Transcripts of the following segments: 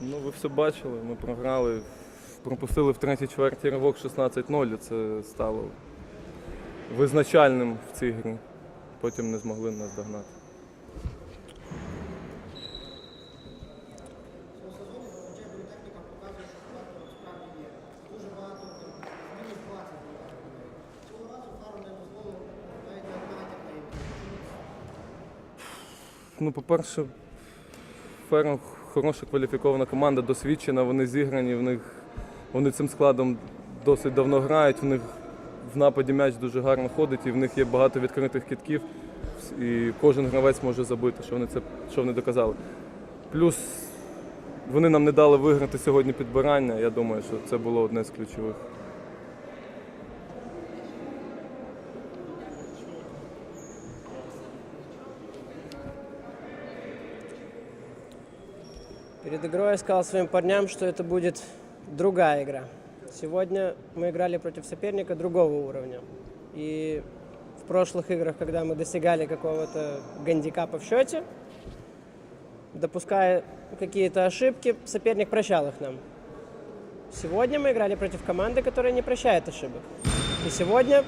Ну, ви все бачили, ми програли, пропустили в третій чверті ривок 16-0, і це стало визначальним в цій грі. Потім не змогли нас догнати. Ну, по-перше, Ферм хороша кваліфікована команда, досвідчена, вони зіграні, в них вони цим складом досить давно грають, в них в нападі м'яч дуже гарно ходить, і в них є багато відкритих кітків, і кожен гравець може забити, що вони це що вони доказали. Плюс вони нам не дали виграти сьогодні підбирання. Я думаю, що це було одне з ключових. Перед игрой я сказал своим парням, что это будет другая игра. Сегодня мы играли против соперника другого уровня. И в прошлых играх, когда мы достигали какого-то гандикапа в счете, допуская какие-то ошибки, соперник прощал их нам. Сегодня мы играли против команды, которая не прощает ошибок. И сегодня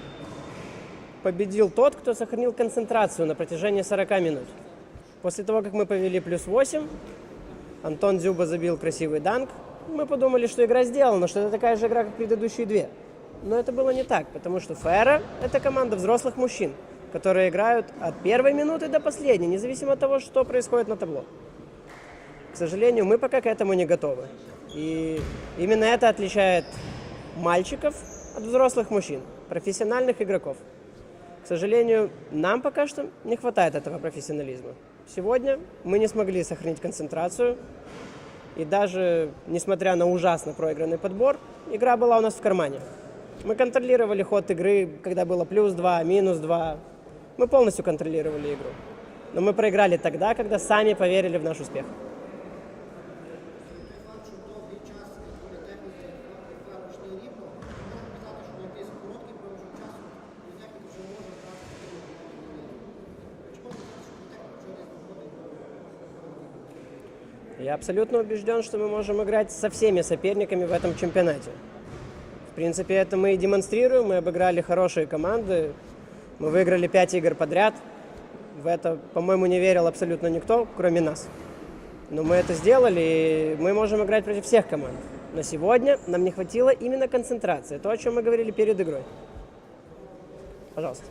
победил тот, кто сохранил концентрацию на протяжении 40 минут. После того, как мы повели плюс 8, Антон Дзюба забил красивый данк. Мы подумали, что игра сделана, что это такая же игра, как предыдущие две. Но это было не так, потому что Фера – это команда взрослых мужчин, которые играют от первой минуты до последней, независимо от того, что происходит на табло. К сожалению, мы пока к этому не готовы. И именно это отличает мальчиков от взрослых мужчин, профессиональных игроков. К сожалению, нам пока что не хватает этого профессионализма. Сегодня мы не смогли сохранить концентрацию. И даже несмотря на ужасно проигранный подбор, игра была у нас в кармане. Мы контролировали ход игры, когда было плюс 2, минус 2. Мы полностью контролировали игру. Но мы проиграли тогда, когда сами поверили в наш успех. Я абсолютно убежден, что мы можем играть со всеми соперниками в этом чемпионате. В принципе, это мы и демонстрируем. Мы обыграли хорошие команды. Мы выиграли 5 игр подряд. В это, по-моему, не верил абсолютно никто, кроме нас. Но мы это сделали, и мы можем играть против всех команд. Но сегодня нам не хватило именно концентрации. То, о чем мы говорили перед игрой. Пожалуйста.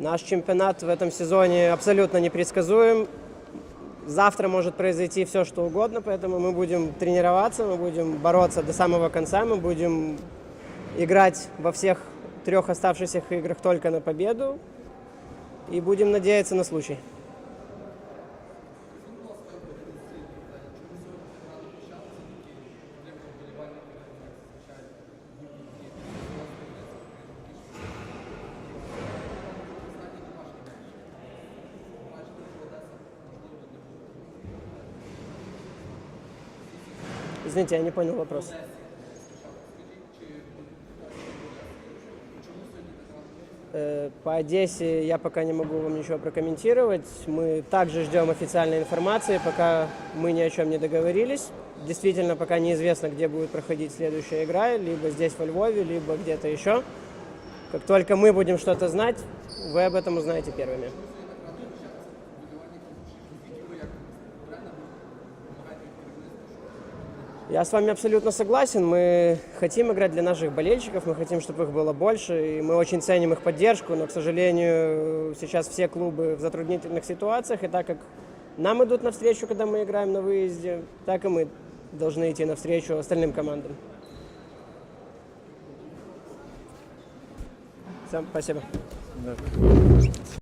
Наш чемпионат в этом сезоне абсолютно непредсказуем. Завтра может произойти все, что угодно, поэтому мы будем тренироваться, мы будем бороться до самого конца, мы будем играть во всех трех оставшихся играх только на победу и будем надеяться на случай. Извините, я не понял вопрос. Э, По Одессе я пока не могу вам ничего прокомментировать. Мы также ждем официальной информации, пока мы ни о чем не договорились. Действительно, пока неизвестно, где будет проходить следующая игра, либо здесь во Львове, либо где-то еще. Как только мы будем что-то знать, вы об этом узнаете первыми. Я с вами абсолютно согласен. Мы хотим играть для наших болельщиков, мы хотим, чтобы их было больше, и мы очень ценим их поддержку, но, к сожалению, сейчас все клубы в затруднительных ситуациях, и так как нам идут навстречу, когда мы играем на выезде, так и мы должны идти навстречу остальным командам. Всем спасибо.